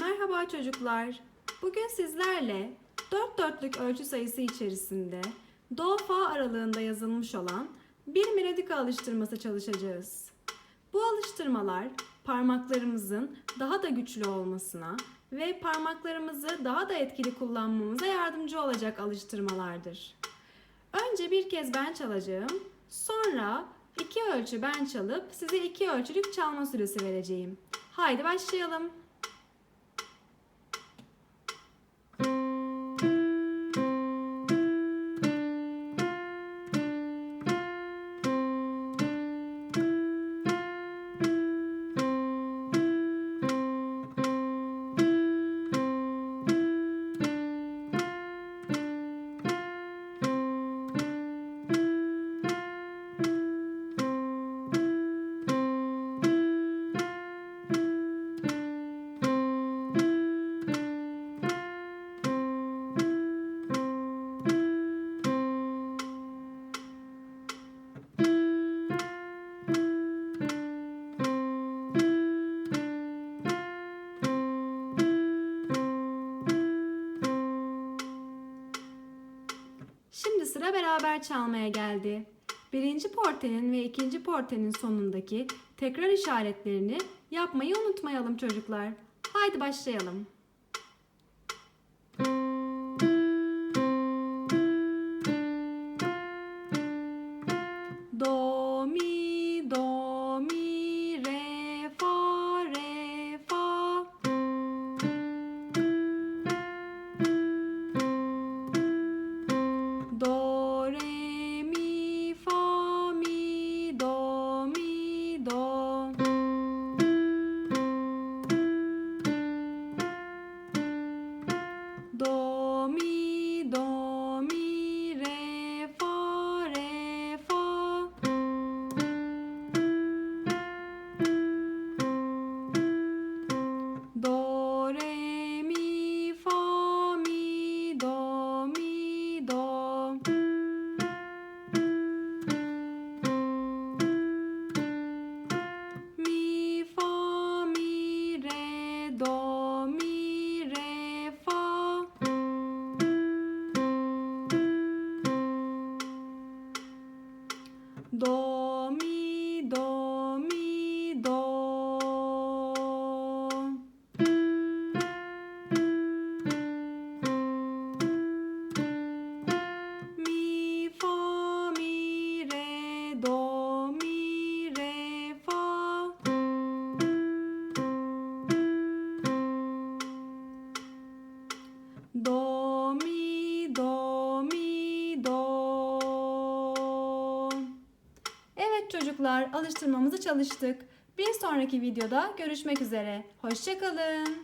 Merhaba çocuklar. Bugün sizlerle dört dörtlük ölçü sayısı içerisinde do fa aralığında yazılmış olan bir melodika alıştırması çalışacağız. Bu alıştırmalar parmaklarımızın daha da güçlü olmasına ve parmaklarımızı daha da etkili kullanmamıza yardımcı olacak alıştırmalardır. Önce bir kez ben çalacağım. Sonra iki ölçü ben çalıp size iki ölçülük çalma süresi vereceğim. Haydi başlayalım. Şimdi sıra beraber çalmaya geldi. Birinci portenin ve ikinci portenin sonundaki tekrar işaretlerini yapmayı unutmayalım çocuklar. Haydi başlayalım. Çocuklar, alıştırmamızı çalıştık. Bir sonraki videoda görüşmek üzere. Hoşçakalın.